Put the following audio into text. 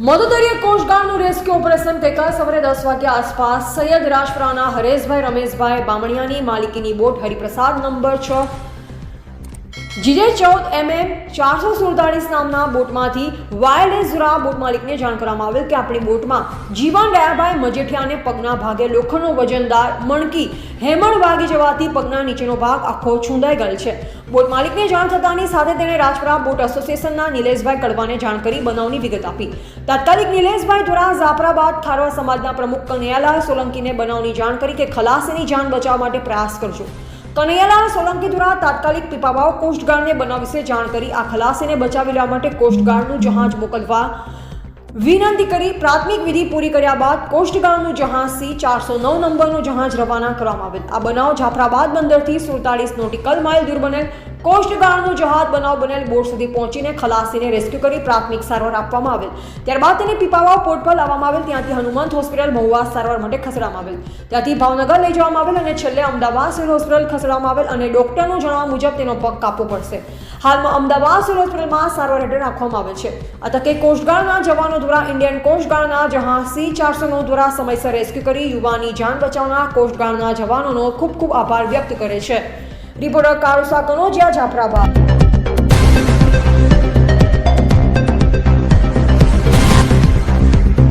મધુદરીય કોસ્ટગાર્ડનું rescue operation ગઈકાલ સવારે દસ વાગ્યા આસપાસ સૈયદ રાજપરાના હરેશભાઈ, રમેશભાઈ બામણિયાની માલિકીની બોટ હરિપ્રસાદ નંબર છ જીજે ચૌદ એમએમ ચારસો સુડતાલીસ નામના બોટમાંથી વાયરલેસ ઝુરા બોટ માલિકને જાણ કરવામાં આવેલ કે આપણી બોટમાં જીવન દયાભાઈ મજેઠિયાને પગના ભાગે લોખંડનો વજનદાર મણકી હેમણ વાગી જવાથી પગના નીચેનો ભાગ આખો છૂંદાઈ ગયેલ છે. બોટ માલિકને જાણ થતાની સાથે તેણે રાજપુરા બોટ એસોસિએશનના નિલેશભાઈ કડવાને જાણ કરી બનાવની વિગત આપી. તાત્કાલિક નિલેશભાઈ દ્વારા જાફરાબાદ ખારવા સમાજના પ્રમુખ કનૈયાલાલ સોલંકીને બનાવની જાણ કરી કે ખલાસીની જાન બચાવવા માટે પ્રયાસ કરજો. કનૈયાલાલ સોલંકી દ્વારા તાત્કાલિક પીપાવાવ કોસ્ટગાર્ડને બનાવ વિશે જાણ કરી. આ ખલાસીને બચાવી લેવા માટે કોસ્ટગાર્ડનું જહાજ મોકલવા વિનંતી કરી. પ્રાથમિક વિધિ પૂરી કર્યા બાદ કોસ્ટગાર્ડનું જહાજ સી ચારસો નવ નંબરનું જહાજ રવાના કરવામાં આવેલ. આ બનાવ જાફરાબાદ બંદરથી સુડતાલીસ નોટિકલ માઇલ દૂર બનેલ. કોસ્ટગાર્ડનું જહાજ બનાવ બનેલ બોટ સુધી પહોંચીને ખલાસીને રેસ્ક્યુ કરી પ્રાથમિક સારવાર આપવામાં આવેલ. ત્યારબાદ તેને પીપાવાવ પોર્ટ પર લાવવામાં આવેલ. ત્યાંથી હનુમંત હોસ્પિટલ, મહુવા સારવાર માટે ખસેડવામાં આવેલ. ત્યાંથી ભાવનગર લઈ જવામાં આવેલ અને છેલ્લે અમદાવાદ સિવિલ હોસ્પિટલ ખસેડવામાં આવેલ અને ડોક્ટરનું જણાવવા મુજબ તેનો પગ કાપવો પડશે. હાલમાં અમદાવાદ સિવિલ હોસ્પિટલમાં સારવાર હેઠળ રાખવામાં આવે છે. આ તકે કોસ્ટગાર્ડના જવાનો દ્વારા, ઇન્ડિયન કોસ્ટગાર્ડના જહાજ સી ચારસો નવ દ્વારા સમયસર રેસ્ક્યુ કરી યુવાની જાન બચાવનાર કોસ્ટગાર્ડના જવાનોનો ખૂબ ખૂબ આભાર વ્યક્ત કરે છે. રિપોર્ટર કારુસા કનોજિયા જાફરાબાદ.